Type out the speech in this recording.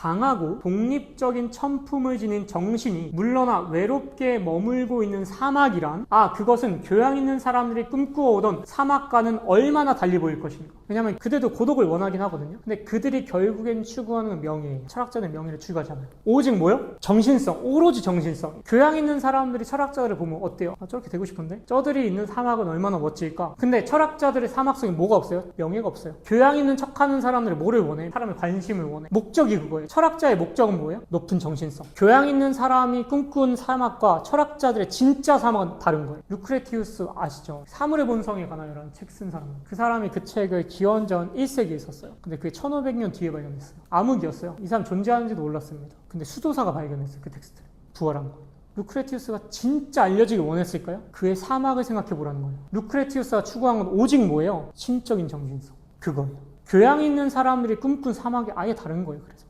강하고 독립적인 천품을 지닌 정신이 물러나 외롭게 머물고 있는 사막이란 아 그것은 교양 있는 사람들이 꿈꾸어오던 사막과는 얼마나 달리 보일 것인가. 왜냐면 그들도 고독을 원하긴 하거든요. 근데 그들이 결국엔 추구하는 건 명예예요. 철학자는 명예를 추구하잖아요. 오직 뭐요? 정신성 오로지 정신성. 교양 있는 사람들이 철학자들을 보면 어때요? 아, 저렇게 되고 싶은데? 저들이 있는 사막은 얼마나 멋질까? 근데 철학자들의 사막성이 뭐가 없어요? 명예가 없어요. 교양 있는 척하는 사람들이 뭐를 원해? 사람의 관심을 원해? 목적이 그거예요 철학자의 목적은 뭐예요? 높은 정신성 교양 있는 사람이 꿈꾼 사막과 철학자들의 진짜 사막은 다른 거예요 루크레티우스 아시죠? 사물의 본성에 관하여라는 책쓴 사람 그 사람이 그 책을 기원전 1세기에 썼어요 근데 그게 1500년 뒤에 발견했어요 암흑이었어요 이 사람 존재하는지도 몰랐습니다 근데 수도사가 발견했어요 그 텍스트를 부활한 거 루크레티우스가 진짜 알려지길 원했을까요? 그의 사막을 생각해 보라는 거예요. 루크레티우스가 추구한 건 오직 뭐예요? 신적인 정신성. 그거예요. 교양 있는 사람들이 꿈꾼 사막이 아예 다른 거예요. 그래서